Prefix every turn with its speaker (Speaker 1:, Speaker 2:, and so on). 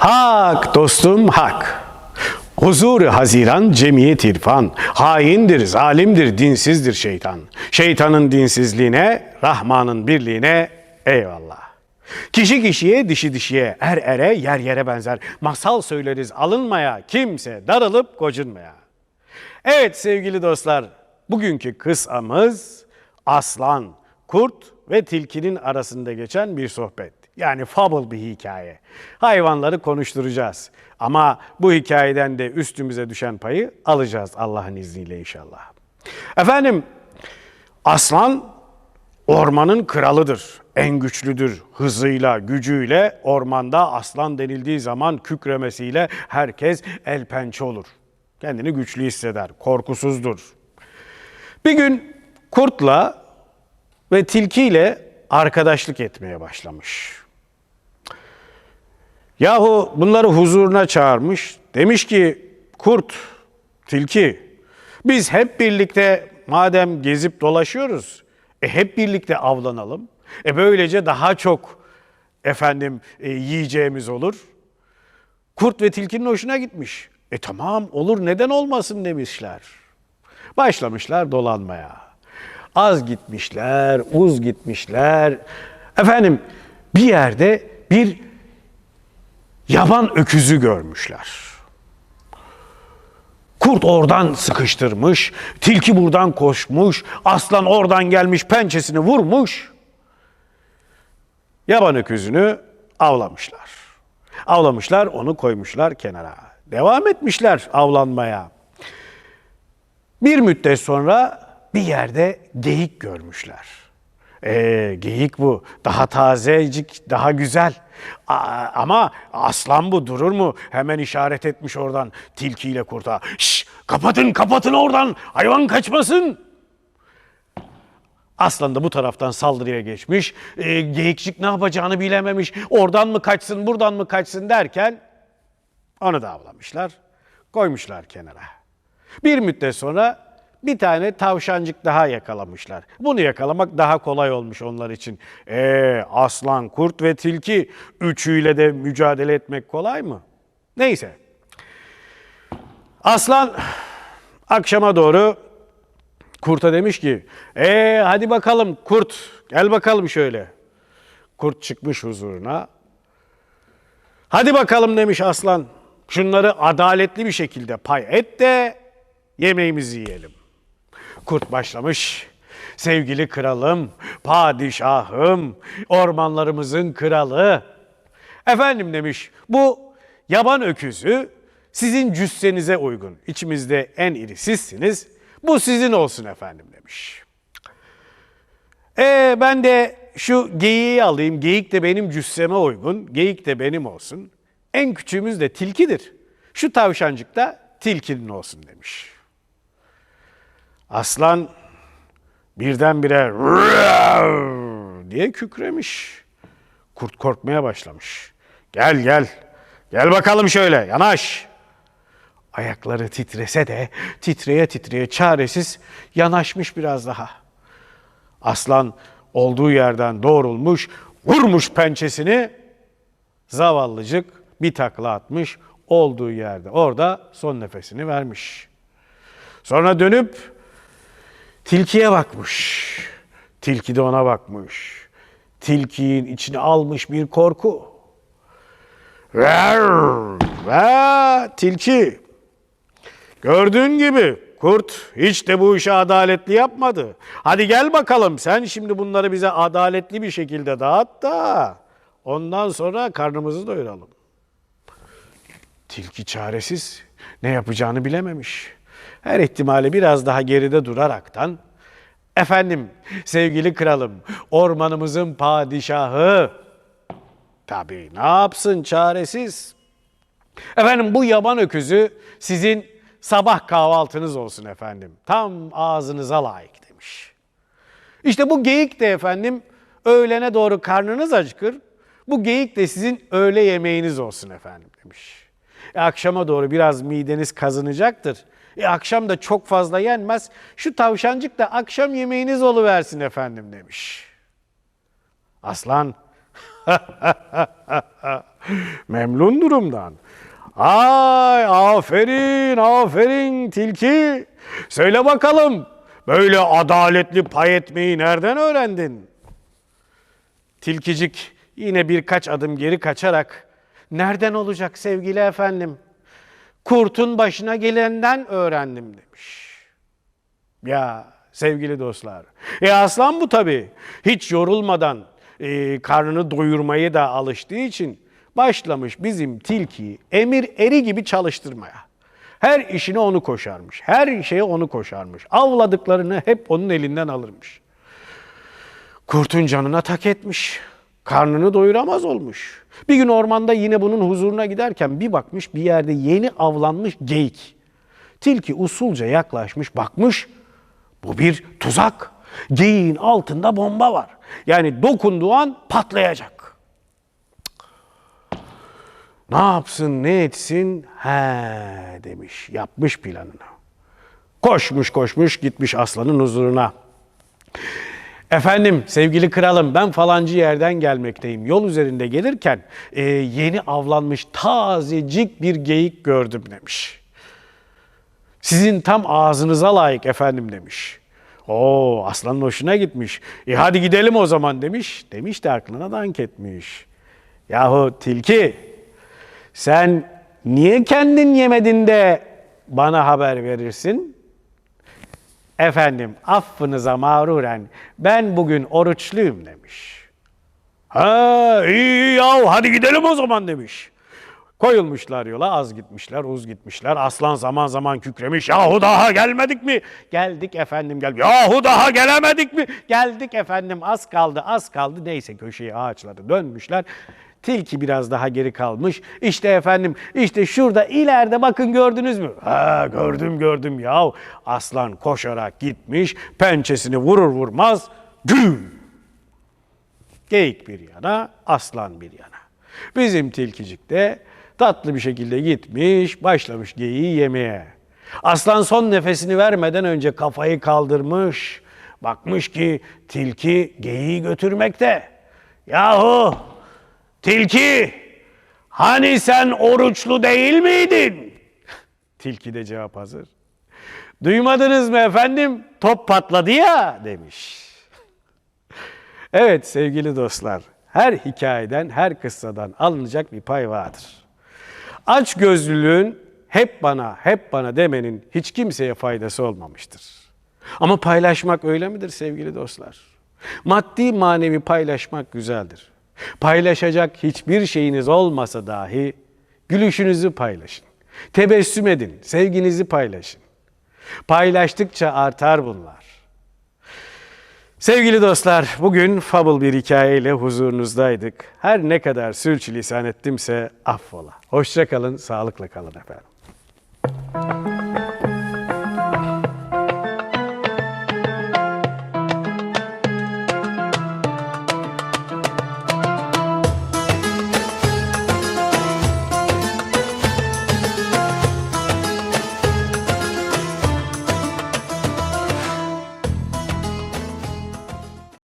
Speaker 1: Hak dostum hak. Huzur haziran cemiyet irfan. Haindir, zalimdir, dinsizdir şeytan. Şeytanın dinsizliğine, Rahman'ın birliğine eyvallah. Kişi kişiye, dişi dişiye, er ere, yer yere benzer. Masal söyleriz alınmaya, kimse darılıp gocunmaya. Evet sevgili dostlar, bugünkü kıssamız aslan, kurt ve tilkinin arasında geçen bir sohbet. Yani fable bir hikaye. Hayvanları konuşturacağız. Ama bu hikayeden de üstümüze düşen payı alacağız Allah'ın izniyle inşallah. Efendim, aslan ormanın kralıdır. En güçlüdür. Hızıyla, gücüyle ormanda aslan denildiği zaman kükremesiyle herkes el pençe olur. Kendini güçlü hisseder, korkusuzdur. Bir gün kurtla ve tilkiyle arkadaşlık etmeye başlamış. Yahu bunları huzuruna çağırmış. Demiş ki kurt, tilki biz hep birlikte madem gezip dolaşıyoruz e hep birlikte avlanalım. E böylece daha çok efendim e, yiyeceğimiz olur. Kurt ve tilkinin hoşuna gitmiş. E tamam olur neden olmasın demişler. Başlamışlar dolanmaya. Az gitmişler, uz gitmişler. Efendim bir yerde bir yaban öküzü görmüşler. Kurt oradan sıkıştırmış, tilki buradan koşmuş, aslan oradan gelmiş pençesini vurmuş. Yaban öküzünü avlamışlar. Avlamışlar, onu koymuşlar kenara. Devam etmişler avlanmaya. Bir müddet sonra bir yerde geyik görmüşler. Ee, geyik bu. Daha tazecik, daha güzel. A- ama aslan bu durur mu? Hemen işaret etmiş oradan tilkiyle kurta. Şş, kapatın kapatın oradan hayvan kaçmasın. Aslan da bu taraftan saldırıya geçmiş. Ee, geyikçik ne yapacağını bilememiş. Oradan mı kaçsın buradan mı kaçsın derken onu da avlamışlar. Koymuşlar kenara. Bir müddet sonra bir tane tavşancık daha yakalamışlar. Bunu yakalamak daha kolay olmuş onlar için. Ee, aslan, kurt ve tilki üçüyle de mücadele etmek kolay mı? Neyse. Aslan akşama doğru kurta demiş ki, ee hadi bakalım kurt gel bakalım şöyle. Kurt çıkmış huzuruna. Hadi bakalım demiş aslan. Şunları adaletli bir şekilde pay et de yemeğimizi yiyelim. Kurt başlamış. Sevgili kralım, padişahım, ormanlarımızın kralı. Efendim demiş, bu yaban öküzü sizin cüssenize uygun. İçimizde en iri sizsiniz. Bu sizin olsun efendim demiş. E ben de şu geyiği alayım. Geyik de benim cüsseme uygun. Geyik de benim olsun. En küçüğümüz de tilkidir. Şu tavşancık da tilkinin olsun demiş. Aslan birdenbire diye kükremiş. Kurt korkmaya başlamış. Gel gel. Gel bakalım şöyle yanaş. Ayakları titrese de titreye titreye çaresiz yanaşmış biraz daha. Aslan olduğu yerden doğrulmuş, vurmuş pençesini. Zavallıcık bir takla atmış, olduğu yerde orada son nefesini vermiş. Sonra dönüp tilkiye bakmış. Tilki de ona bakmış. Tilkiyin içine almış bir korku. Ver, ve tilki. Gördüğün gibi kurt hiç de bu işi adaletli yapmadı. Hadi gel bakalım sen şimdi bunları bize adaletli bir şekilde dağıt da ondan sonra karnımızı doyuralım. Tilki çaresiz ne yapacağını bilememiş. Her ihtimali biraz daha geride duraraktan efendim sevgili kralım ormanımızın padişahı tabii ne yapsın çaresiz Efendim bu yaban öküzü sizin sabah kahvaltınız olsun efendim. Tam ağzınıza layık demiş. İşte bu geyik de efendim öğlene doğru karnınız acıkır. Bu geyik de sizin öğle yemeğiniz olsun efendim demiş. E, akşama doğru biraz mideniz kazınacaktır. E, akşam da çok fazla yenmez. Şu tavşancık da akşam yemeğiniz oluversin efendim demiş. Aslan Memnun durumdan. Ay aferin aferin tilki. Söyle bakalım böyle adaletli pay etmeyi nereden öğrendin? Tilkicik yine birkaç adım geri kaçarak nereden olacak sevgili efendim? Kurtun başına gelenden öğrendim demiş. Ya sevgili dostlar. E aslan bu tabii. Hiç yorulmadan e, karnını doyurmayı da alıştığı için başlamış bizim tilkiyi emir eri gibi çalıştırmaya. Her işine onu koşarmış. Her şeye onu koşarmış. Avladıklarını hep onun elinden alırmış. Kurtun canına tak etmiş. Karnını doyuramaz olmuş. Bir gün ormanda yine bunun huzuruna giderken bir bakmış bir yerde yeni avlanmış geyik. Tilki usulca yaklaşmış bakmış. Bu bir tuzak. Geyiğin altında bomba var. Yani dokunduğu an patlayacak. Ne yapsın ne etsin? He demiş yapmış planını. Koşmuş koşmuş gitmiş aslanın huzuruna. Efendim sevgili kralım ben falancı yerden gelmekteyim. Yol üzerinde gelirken e, yeni avlanmış tazecik bir geyik gördüm demiş. Sizin tam ağzınıza layık efendim demiş. Oo aslanın hoşuna gitmiş. E hadi gidelim o zaman demiş. Demiş de aklına dank etmiş. Yahu tilki sen niye kendin yemedin de bana haber verirsin? Efendim affınıza mağruren ben bugün oruçluyum demiş. Ha iyi ya hadi gidelim o zaman demiş. Koyulmuşlar yola az gitmişler uz gitmişler. Aslan zaman zaman kükremiş. Yahu daha gelmedik mi? Geldik efendim gel. Yahu daha gelemedik mi? Geldik efendim az kaldı az kaldı. Neyse köşeye ağaçları dönmüşler. Tilki biraz daha geri kalmış. İşte efendim işte şurada ileride bakın gördünüz mü? Ha gördüm gördüm ya. Aslan koşarak gitmiş. Pençesini vurur vurmaz güm Geyik bir yana, aslan bir yana. Bizim tilkicik de tatlı bir şekilde gitmiş, başlamış geyiği yemeye. Aslan son nefesini vermeden önce kafayı kaldırmış. Bakmış ki tilki geyiği götürmekte. Yahu tilki hani sen oruçlu değil miydin? Tilki de cevap hazır. Duymadınız mı efendim? Top patladı ya demiş. Evet sevgili dostlar, her hikayeden, her kıssadan alınacak bir pay vardır. Aç gözlülüğün hep bana, hep bana demenin hiç kimseye faydası olmamıştır. Ama paylaşmak öyle midir sevgili dostlar? Maddi manevi paylaşmak güzeldir. Paylaşacak hiçbir şeyiniz olmasa dahi gülüşünüzü paylaşın. Tebessüm edin, sevginizi paylaşın. Paylaştıkça artar bunlar. Sevgili dostlar, bugün fable bir hikayeyle huzurunuzdaydık. Her ne kadar sürçülisan ettimse affola. Hoşça kalın, sağlıkla kalın efendim.